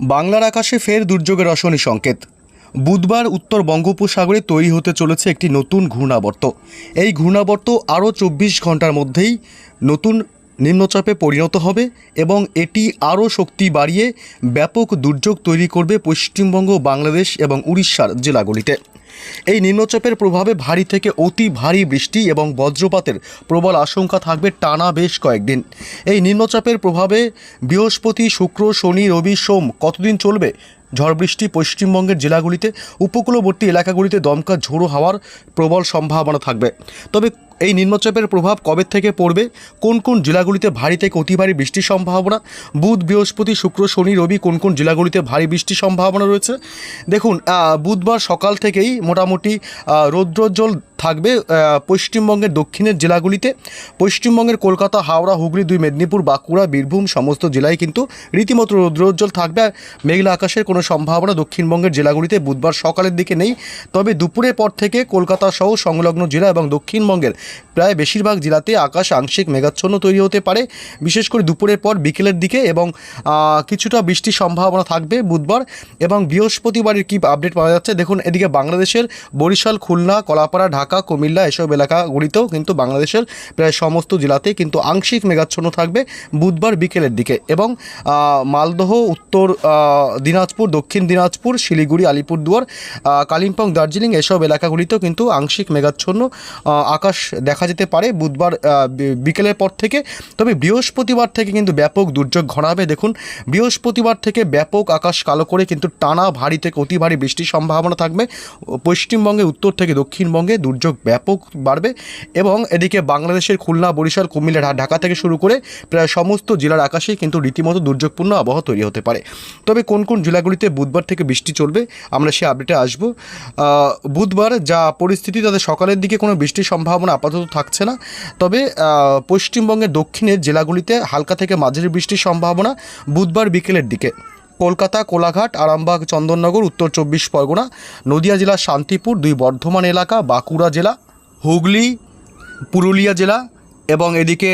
বাংলার আকাশে ফের দুর্যোগের অশনি সংকেত। বুধবার উত্তর বঙ্গোপসাগরে তৈরি হতে চলেছে একটি নতুন ঘূর্ণাবর্ত। এই ঘূর্ণাবর্ত আরও চব্বিশ ঘণ্টার মধ্যেই নতুন নিম্নচাপে পরিণত হবে এবং এটি আরও শক্তি বাড়িয়ে ব্যাপক দুর্যোগ তৈরি করবে পশ্চিমবঙ্গ, বাংলাদেশ এবং উড়িষ্যার জেলাগুলিতে। এই নিম্নচাপের প্রভাবে ভারী থেকে অতি ভারী বৃষ্টি এবং বজ্রপাতের প্রবল আশঙ্কা থাকবে টানা বেশ কয়েকদিন। এই নিম্নচাপের প্রভাবে বৃহস্পতি, শুক্র, শনি, রবি, সোম কতদিন চলবে? ঝড় বৃষ্টি পশ্চিমবঙ্গের জেলাগুলিতে, উপকূলবর্তী এলাকাগুলিতে দমকা ঝোড়ো হাওয়ার প্রবল সম্ভাবনা থাকবে। তবে এই নিম্নচাপের প্রভাব কবে থেকে পড়বে? কোন কোন জেলাগুলিতে ভারী থেকে অতি ভারী বৃষ্টির সম্ভাবনা? বুধ, বৃহস্পতি, শুক্র, শনি, রবি কোন কোন জেলাগুলিতে ভারী বৃষ্টির সম্ভাবনা রয়েছে? দেখুন বুধবার সকাল থেকেই মোটামুটি রৌদ্রোজ্জ্বল থাকবে পশ্চিমবঙ্গের দক্ষিণের জেলাগুলিতে। পশ্চিমবঙ্গের কলকাতা, হাওড়া, হুগলি, দুই মেদিনীপুর, বাঁকুড়া, বীরভূম সমস্ত জেলায় কিন্তু রীতিমতো রৌদ্রোজ্জ্বল থাকবে। আর মেঘলা আকাশের কোনো সম্ভাবনা দক্ষিণবঙ্গের জেলাগুলিতে বুধবার সকালের দিকে নেই। তবে দুপুরের পর থেকে কলকাতা সহ সংলগ্ন জেলা এবং দক্ষিণবঙ্গের প্রায় বেশিরভাগ জেলাতে আকাশ আংশিক মেঘাচ্ছন্ন তৈরি হতে পারে। বিশেষ করে দুপুরের পর বিকেলের দিকে এবং কিছুটা বৃষ্টির সম্ভাবনা থাকবে বুধবার এবং বৃহস্পতিবারের কি আপডেট পাওয়া যাচ্ছে দেখুন এদিকে বাংলাদেশের বরিশাল, খুলনা, কলাপাড়া, ঢাকা, কুমিল্লা এসব এলাকাগুলিতেও কিন্তু বাংলাদেশের প্রায় সমস্ত জেলাতেই কিন্তু আংশিক মেঘাচ্ছন্ন থাকবে বুধবার বিকেলের দিকে এবং মালদহ, উত্তর দিনাজপুর, দক্ষিণ দিনাজপুর, শিলিগুড়ি, আলিপুরদুয়ার কালিম্পং, দার্জিলিং এসব এলাকাগুলিতেও কিন্তু আংশিক মেঘাচ্ছন্ন আকাশ দেখা যেতে পারে, বুধবার বিকেলের পর থেকে। তবে বৃহস্পতিবার থেকে কিন্তু ব্যাপক দুর্যোগ ঘনাবে। দেখুন, বৃহস্পতিবার থেকে ব্যাপক আকাশ কালো করে কিন্তু টানা ভারী থেকে অতি ভারী বৃষ্টির সম্ভাবনা থাকবে। পশ্চিমবঙ্গে, উত্তর থেকে দক্ষিণবঙ্গে দুর্যোগ ব্যাপক বাড়বে এবং এদিকে বাংলাদেশের খুলনা, বরিশাল, কুমিল্লা ঢাকা থেকে শুরু করে প্রায় সমস্ত জেলার আকাশেই কিন্তু রীতিমতো দুর্যোগপূর্ণ আবহাওয়া তৈরি হতে পারে। তবে কোন কোন জেলাগুলিতে বুধবার থেকে বৃষ্টি চলবে, আমরা সে আপডেটে আসব। বুধবার যা পরিস্থিতি তাদের সকালের দিকে কোনো বৃষ্টির সম্ভাবনা আপাতত থাকছে না। তবে পশ্চিমবঙ্গের দক্ষিণের জেলাগুলিতে হালকা থেকে মাঝারি বৃষ্টির সম্ভাবনা বুধবার বিকেলের দিকে। কলকাতা, কোলাঘাট, আরামবাগ, চন্দননগর, উত্তর চব্বিশ পরগনা, নদিয়া জেলার শান্তিপুর, দুই বর্ধমান এলাকা, বাঁকুড়া জেলা, হুগলি, পুরুলিয়া জেলা এবং এদিকে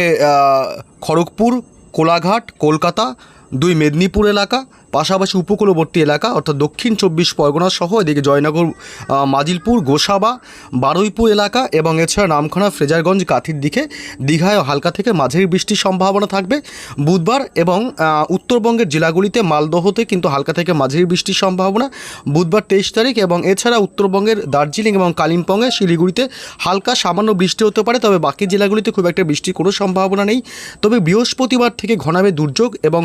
খড়গপুর, কোলাঘাট, কলকাতা, দুই মেদিনীপুর এলাকা পাশাপাশি উপকূলবর্তী এলাকা, অর্থাৎ দক্ষিণ চব্বিশ পরগনা সহ এদিকে জয়নগর মাজিলপুর, গোসাবা, বারুইপুর এলাকা এবং এছাড়া নামখানা ফ্রেজারগঞ্জ কাথির দিকে দীঘায় হালকা থেকে মাঝারি বৃষ্টির সম্ভাবনা থাকবে। বুধবার এবং উত্তরবঙ্গের জেলাগুলিতে মালদহতে কিন্তু হালকা থেকে মাঝারি বৃষ্টির সম্ভাবনা। বুধবার তেইশ তারিখ এবং এছাড়া উত্তরবঙ্গের দার্জিলিং এবং কালিম্পংয়ে শিলিগুড়িতে হালকা সামান্য বৃষ্টি হতে পারে, তবে বাকি জেলাগুলিতে খুব একটা বৃষ্টির কোনো সম্ভাবনা নেই। তবে বৃহস্পতিবার থেকে ঘনাবে দুর্যোগ এবং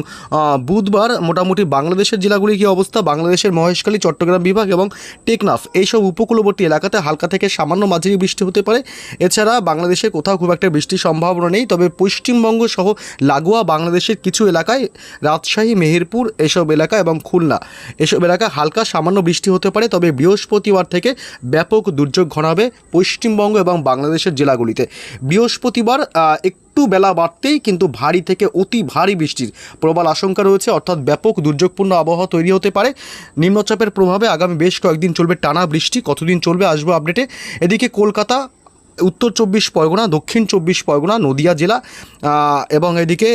বুধবার মোটামুটি বাংলাদেশের জেলাগুলি কী অবস্থা? বাংলাদেশের মহেশখালী চট্টগ্রাম বিভাগ এবং টেকনাফ। এইসব উপকূলবর্তী এলাকাতে হালকা থেকে সামান্য মাঝারি বৃষ্টি হতে পারে। এছাড়া বাংলাদেশে কোথাও খুব একটা বৃষ্টির সম্ভাবনা নেই। তবে পশ্চিমবঙ্গ সহ লাগোয়া বাংলাদেশের কিছু এলাকায় রাজশাহী মেহেরপুর এসব এলাকা এবং খুলনা এসব এলাকায় হালকা সামান্য বৃষ্টি হতে পারে। তবে বৃহস্পতিবার থেকে ব্যাপক দুর্যোগ ঘনাবে পশ্চিমবঙ্গ এবং বাংলাদেশের জেলাগুলিতে। বৃহস্পতিবার আহ, একটু বেলা বাড়তেই কিন্তু ভারী থেকে অতি ভারী বৃষ্টির প্রবল আশঙ্কা রয়েছে, অর্থাৎ ব্যাপক দুর্যোগপূর্ণ আবহাওয়া তৈরি হতে পারে। নিম্নচাপের প্রভাবে আগামী বেশ কয়েকদিন চলবে টানা বৃষ্টি। কতদিন চলবে আসব আপডেটে এদিকে কলকাতা উত্তর চব্বিশ পরগনা, দক্ষিণ চব্বিশ পরগনা, নদিয়া জেলা এবং এদিকে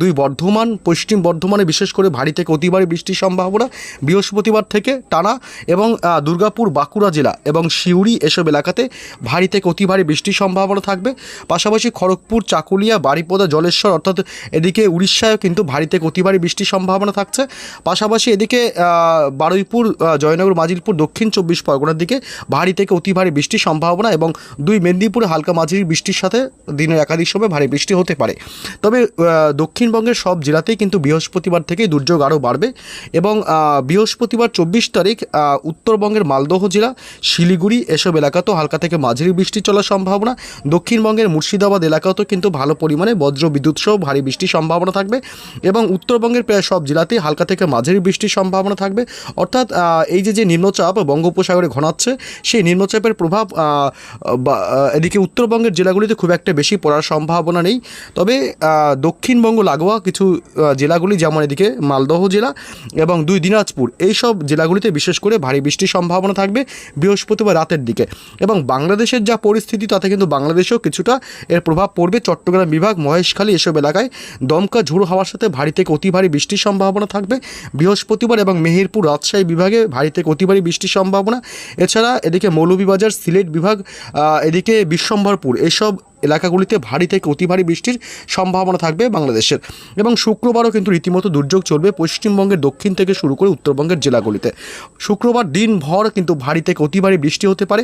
দুই বর্ধমান, পশ্চিম বর্ধমানে বিশেষ করে ভারী থেকে অতি ভারী বৃষ্টির সম্ভাবনা বৃহস্পতিবার থেকে টানা এবং দুর্গাপুর, বাঁকুড়া জেলা এবং সিউড়ি এসব এলাকাতে ভারী থেকে অতি ভারী বৃষ্টির সম্ভাবনা থাকবে। পাশাপাশি খড়গপুর, চাকুলিয়া, বারিপদা, জলেশ্বর অর্থাৎ এদিকে উড়িষ্যায়ও কিন্তু ভারী থেকে অতি ভারী বৃষ্টির সম্ভাবনা থাকছে। পাশাপাশি এদিকে বারুইপুর জয়নগর, মাজিলপুর, দক্ষিণ চব্বিশ পরগনার দিকে ভারী থেকে অতি ভারী বৃষ্টির সম্ভাবনা এবং দুই মেদিনীপুরে হালকা মাঝারি বৃষ্টির সাথে দিনের একাধিক সময় ভারী বৃষ্টি হতে পারে। তবে দক্ষিণবঙ্গের সব জেলাতেই কিন্তু বৃহস্পতিবার থেকে দুর্যোগ আরও বাড়বে এবং বৃহস্পতিবার চব্বিশ তারিখ উত্তরবঙ্গের মালদহ জেলা, শিলিগুড়ি এসব এলাকাতেও হালকা থেকে মাঝারি বৃষ্টি চলার সম্ভাবনা। দক্ষিণবঙ্গের মুর্শিদাবাদ এলাকাতেও কিন্তু ভালো পরিমাণে বজ্র বিদ্যুৎ সহ ভারী বৃষ্টির সম্ভাবনা থাকবে এবং উত্তরবঙ্গের প্রায় সব জেলাতেই হালকা থেকে মাঝারি বৃষ্টির সম্ভাবনা থাকবে। অর্থাৎ এই যে যে নিম্নচাপ বঙ্গোপসাগরে ঘনাচ্ছে, সেই নিম্নচাপের প্রভাব এদিকে উত্তরবঙ্গের জেলাগুলিতে খুব একটা বেশি পড়ার সম্ভাবনা নেই। তবে দক্ষিণবঙ্গ, লাগোয়া কিছু জেলাগুলি যেমন এদিকে মালদহ জেলা এবং দুই দিনাজপুর এই সব জেলাগুলিতে বিশেষ করে ভারী বৃষ্টির সম্ভাবনা থাকবে বৃহস্পতিবার রাতের দিকে। এবং বাংলাদেশের যা পরিস্থিতি, তাতে কিন্তু বাংলাদেশেও কিছুটা এর প্রভাব পড়বে। চট্টগ্রাম বিভাগ, মহেশখালী এসব এলাকায় দমকা ঝোড়ো হওয়ার সাথে ভারী থেকে অতি ভারী বৃষ্টির সম্ভাবনা থাকবে। বৃহস্পতিবার এবং মেহেরপুর, রাজশাহী বিভাগে ভারী থেকে অতি ভারী বৃষ্টির সম্ভাবনা। এছাড়া এদিকে মৌলভীবাজার, সিলেট বিভাগ এদিকে বিশ্বম্ভরপুর এসব এলাকাগুলিতে ভারী থেকে অতি ভারী বৃষ্টির সম্ভাবনা থাকবে বাংলাদেশের। এবং শুক্রবারও কিন্তু রীতিমতো দুর্যোগ চলবে পশ্চিমবঙ্গের দক্ষিণ থেকে শুরু করে উত্তরবঙ্গের জেলাগুলিতে। শুক্রবার দিনভর কিন্তু ভারী থেকে অতি ভারী বৃষ্টি হতে পারে।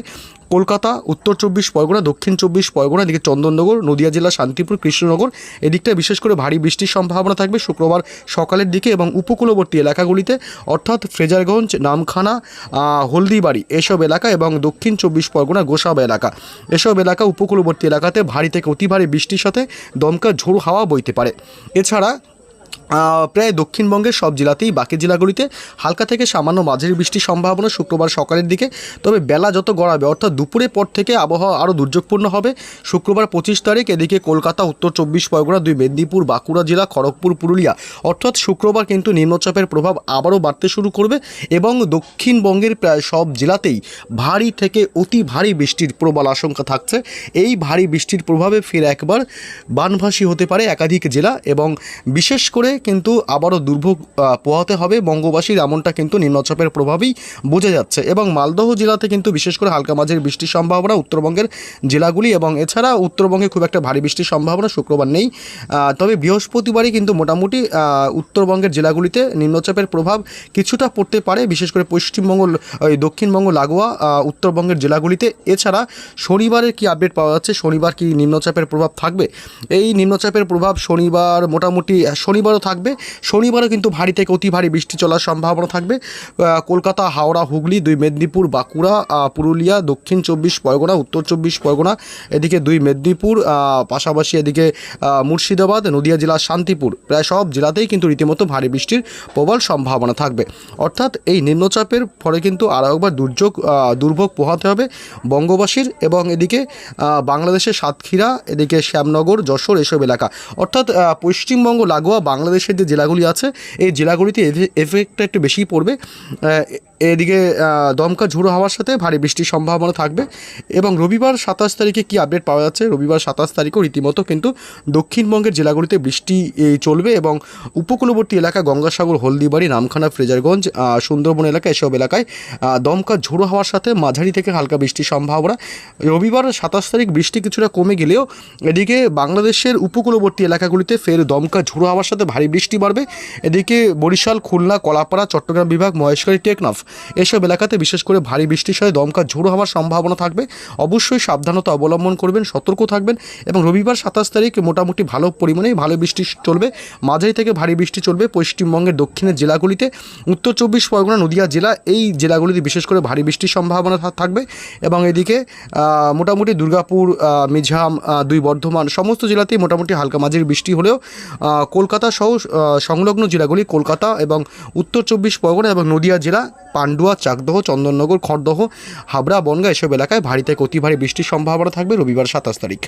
কলকাতা, উত্তর চব্বিশ পরগনা, দক্ষিণ চব্বিশ পরগনা, এদিকে চন্দননগর, নদিয়া জেলা, শান্তিপুর, কৃষ্ণনগর, এদিকটা বিশেষ করে ভারী বৃষ্টির সম্ভাবনা থাকবে শুক্রবার সকালের দিকে এবং উপকূলবর্তী এলাকাগুলিতে, অর্থাৎ ফ্রেজারগঞ্জ, নামখানা হলদিবাড়ি এসব এলাকা এবং দক্ষিণ চব্বিশ পরগনা গোসাবা এলাকা। এসব এলাকা উপকূলবর্তী এলাকাতে ভারী থেকে অতি ভারী বৃষ্টির সাথে দমকা ঝোড়ো হাওয়া বইতে পারে। এছাড়া প্রায় দক্ষিণবঙ্গের সব জেলাতেই বাকি জেলাগুলিতে হালকা থেকে সামান্য মাঝারি বৃষ্টির সম্ভাবনা শুক্রবার সকালের দিকে। তবে বেলা যত গড়াবে, অর্থাৎ দুপুরের পর থেকে আবহাওয়া আরও দুর্যোগপূর্ণ হবে। শুক্রবার পঁচিশ তারিখ, এদিকে কলকাতা, উত্তর চব্বিশ পরগনা, দুই মেদিনীপুর, বাঁকুড়া জেলা, খড়গপুর, পুরুলিয়া। অর্থাৎ শুক্রবার কিন্তু নিম্নচাপের প্রভাব আবারও বাড়তে শুরু করবে এবং দক্ষিণবঙ্গের প্রায় সব জেলাতেই ভারী থেকে অতি ভারী বৃষ্টির প্রবল আশঙ্কা থাকছে। এই ভারী বৃষ্টির প্রভাবে ফের একবার বানভাসী হতে পারে একাধিক জেলা এবং বিশেষ করে কিন্তু আবারও দুর্ভোগ পোহাতে হবে। বঙ্গবাসীর এমনটা কিন্তু নিম্নচাপের প্রভাবেই বোঝা যাচ্ছে। এবং মালদহ জেলাতে কিন্তু বিশেষ করে হালকা মাঝের বৃষ্টির সম্ভাবনা উত্তরবঙ্গের জেলাগুলি এবং এছাড়া উত্তরবঙ্গে খুব একটা ভারী বৃষ্টির সম্ভাবনা শুক্রবার নেই। তবে বৃহস্পতিবারই কিন্তু মোটামুটি উত্তরবঙ্গের জেলাগুলিতে নিম্নচাপের প্রভাব কিছুটা পড়তে পারে। বিশেষ করে পশ্চিমবঙ্গ ওই দক্ষিণবঙ্গ লাগোয়া উত্তরবঙ্গের জেলাগুলিতে। এছাড়া শনিবারের কি আপডেট পাওয়া যাচ্ছে? শনিবার কি নিম্নচাপের প্রভাব থাকবে? এই নিম্নচাপের প্রভাব শনিবার মোটামুটি আহ, শনিবারও থাকবে। শনিবারও কিন্তু ভারী থেকে অতি ভারী বৃষ্টি চলার সম্ভাবনা থাকবে। কলকাতা, হাওড়া, হুগলি, দুই মেদিনীপুর, বাঁকুড়া পুরুলিয়া, দক্ষিণ চব্বিশ পরগনা, উত্তর চব্বিশ পরগনা, এদিকে দুই মেদিনীপুর পাশাপাশি এদিকে মুর্শিদাবাদ, নদিয়া জেলার শান্তিপুর, প্রায় সব জেলাতেই কিন্তু রীতিমতো ভারী বৃষ্টির প্রবল সম্ভাবনা থাকবে। অর্থাৎ এই নিম্নচাপের ফলে কিন্তু আরও একবার দুর্যোগ দুর্ভোগ পোহাতে হবে বঙ্গবাসীর এবং এদিকে বাংলাদেশের সাতক্ষীরা, এদিকে শ্যামনগর, যশোর এসব এলাকা। অর্থাৎ পশ্চিমবঙ্গ লাগোয়া বাংলাদেশের যে জেলাগুলি আছে এই জেলাগুলিতে এফে- এফেক্টটা একটু বেশি পড়বে। এদিকে দমকা ঝুড়ো হওয়ার সাথে ভারী বৃষ্টির সম্ভাবনা থাকবে এবং রবিবার সাতাশ তারিখে কি আপডেট পাওয়া যাচ্ছে? রবিবার সাতাশ তারিখও রীতিমতো কিন্তু দক্ষিণবঙ্গের জেলাগুলিতে বৃষ্টি চলবে এবং উপকূলবর্তী এলাকা গঙ্গাসাগর, হলদিবাড়ি, নামখানা, ফ্রেজারগঞ্জ সুন্দরবন এলাকা এসব এলাকায় দমকা ঝোড়ো হওয়ার সাথে মাঝারি থেকে হালকা বৃষ্টির সম্ভাবনা। রবিবার সাতাশ তারিখ বৃষ্টি কিছুটা কমে গেলেও এদিকে বাংলাদেশের উপকূলবর্তী এলাকাগুলিতে ফের দমকা ঝোড়ো হওয়ার সাথে ভারী বৃষ্টি বাড়বে। এদিকে বরিশাল, খুলনা, কলাপাড়া, চট্টগ্রাম বিভাগ, মহেশখালী, টেকনাফ এসব এলাকাতে বিশেষ করে ভারী বৃষ্টির সাথে দমকা ঝোড়ো হওয়ার সম্ভাবনা থাকবে। অবশ্যই সাবধানতা অবলম্বন করবেন, সতর্ক থাকবেন এবং রবিবার সাতাশ তারিখ মোটামুটি ভালো পরিমাণে ভালো বৃষ্টি চলবে। মাঝারি থেকে ভারী বৃষ্টি চলবে পশ্চিমবঙ্গের দক্ষিণের জেলাগুলিতে। উত্তর চব্বিশ পরগনা, নদিয়া জেলা এই জেলাগুলিতে বিশেষ করে ভারী বৃষ্টির সম্ভাবনা থাকবে এবং এদিকে মোটামুটি দুর্গাপুর মিঝাম দুই বর্ধমান সমস্ত জেলাতেই মোটামুটি হালকা মাঝারি বৃষ্টি হলেও কলকাতা সহ সংলগ্ন জেলাগুলি কলকাতা এবং উত্তর চব্বিশ পরগনা এবং নদিয়া জেলা পান্ডুয়া, চাকদহ, চন্দননগর, খড়দহ, হাবড়া, বনগা এসব এলাকায় ভারীতে অতি ভারী বৃষ্টির সম্ভাবনা থাকবে রবিবার সাতাশ তারিখ।